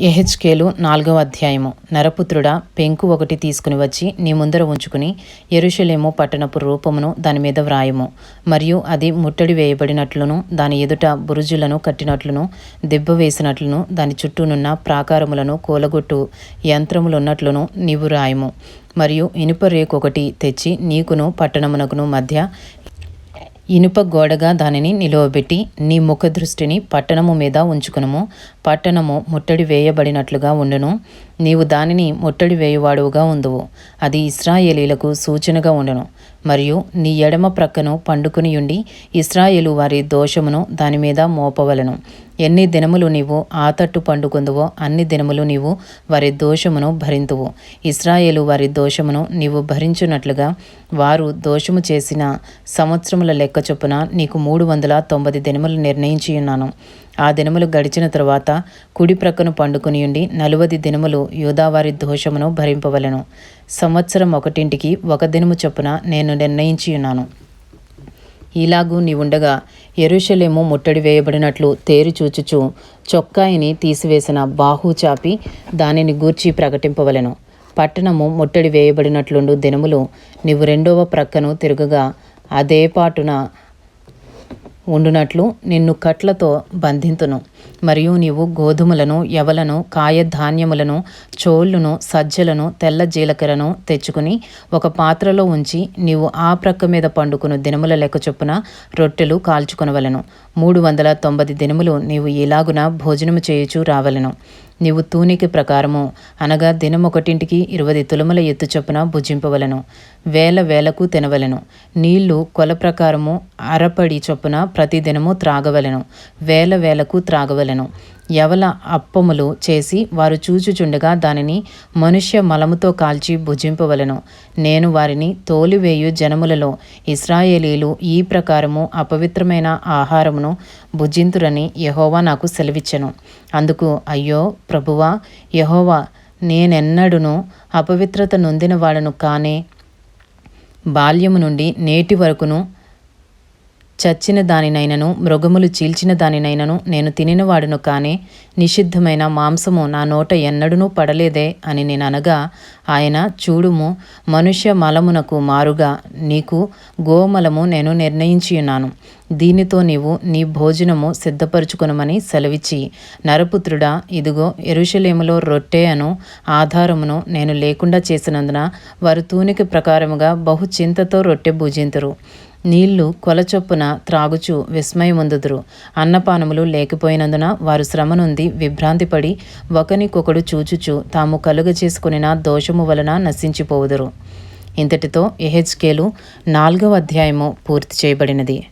ఎహెచ్కేలు నాలుగవ అధ్యాయము. నరపుత్రుడా పెంకు ఒకటి తీసుకుని వచ్చి నీ ముందర ఉంచుకుని ఎరుషలేము పట్టణపు రూపమును దాని మీద వ్రాయము. మరియు అది ముట్టడి వేయబడినట్లును దాని ఎదుట బురుజులను కట్టినట్లును దెబ్బ వేసినట్లును దాని చుట్టూనున్న ప్రాకారములను కూలగొట్టు యంత్రములున్నట్లును నీవు రాయము. మరియు ఇనుప రేకొకటి తెచ్చి నీకును పట్టణమునకును మధ్య ఇనుప గోడగా దానిని నిలువబెట్టి నీ ముఖ దృష్టిని పట్టణము మీద ఉంచుకునుము. పట్టణము ముట్టడి వేయబడినట్లుగా ఉండును. నీవు దానిని ముట్టడి వేయువాడుగా ఉందువు. అది ఇస్రాయేలీలకు సూచనగా ఉండును. మరియు నీ ఎడమ ప్రక్కను పండుకుని ఉండి ఇస్రాయేలు వారి దోషమును దాని మీద మోపవలను. ఎన్ని దినములు నీవు ఆతట్టు పండుకుందువో అన్ని దినములు నీవు వారి దోషమును భరింతువు. ఇస్రాయేలు వారి దోషమును నీవు భరించున్నట్లుగా వారు దోషము చేసిన సంవత్సరముల లెక్క చొప్పున నీకు మూడు వందల తొంభై దినములు నిర్ణయించి ఉన్నాను ఆ దినములు గడిచిన తరువాత కుడి ప్రక్కను పండుకుని ఉండి నలువది దినములు యూదావారి దోషమును భరింపవలను. సంవత్సరం ఒకటింటికి ఒక దినము చొప్పున నేను నిర్ణయించి ఉన్నాను ఇలాగూ నీవుండగా ఎరుషలేము ముట్టడి వేయబడినట్లు తేరి చూచుచు చొక్కాయిని తీసివేసిన బాహు చాపి దానిని గూర్చి ప్రకటింపవలెను. పట్టణము ముట్టడి వేయబడినట్లుండు దినములు నీవు రెండవ ప్రక్కను తిరుగగా అదే పాటున ఉండునట్లు నిన్ను కట్లతో బంధింతును. మరియు నీవు గోధుమలను ఎవలను కాయధాన్యములను చోళ్ళును సజ్జలను తెల్ల జీలకర్రను తెచ్చుకుని ఒక పాత్రలో ఉంచి నీవు ఆ ప్రక్క మీద పండుకును దినముల లెక్క చొప్పున రొట్టెలు కాల్చుకొనవలను. మూడు వందల తొంభై దినములు నీవు ఇలాగున భోజనము చేయుచు రావలను. నీవు తూనికి ప్రకారము అనగా దినమొకటింటికి ఇరవై తులముల ఎత్తు చొప్పున భుజింపవలను. వేల వేలకు తినవలను. నీళ్ళు కొల ప్రకారము అరపడి చొప్పున ప్రతిదినము త్రాగవలను. వేల వేలకు సాగవలెను ఎవల అప్పములు చేసి వారు చూచుచుండగా దానిని మనుష్య మలముతో కాల్చి భుజింపవలను. నేను వారిని తోలివేయు జనములలో ఇస్రాయేలీలు ఈ ప్రకారము అపవిత్రమైన ఆహారమును భుజింతురని యహోవా నాకు సెలవిచ్చెను. అందుకు అయ్యో ప్రభువా యహోవా నేనెన్నడును అపవిత్రత నొందిన వాడను కానే బాల్యము నుండి నేటి వరకును చచ్చిన దానినైనను మృగములు చీల్చిన దానినైనను నేను తినినవాడును కానే నిషిద్ధమైన మాంసము నా నోట ఎన్నడూనూ పడలేదే అని నేను అనగా ఆయన చూడుము మనుష్య మలమునకు మారుగా నీకు గోమలము నేను నిర్ణయించియున్నాను. దీనితో నీవు నీ భోజనము సిద్ధపరచుకునమని సెలవిచ్చి నరపుత్రుడా ఇదిగో ఎరుషలేములో రొట్టె అను ఆధారమును నేను లేకుండా చేసినందున వారు తూనిక ప్రకారముగా బహు చింతతో రొట్టె భుజింతురు. నీళ్ళు కొలచొప్పున త్రాగుచు విస్మయముందుదురు. అన్నపానములు లేకపోయినందున వారు శ్రమ నుండి విభ్రాంతిపడి ఒకనికొకడు చూచుచు తాము కలుగ చేసుకునిన దోషము వలన నశించిపోవుదురు. ఇంతటితో ఎహెచ్కేలు నాలుగవ అధ్యాయము పూర్తి చేయబడినది.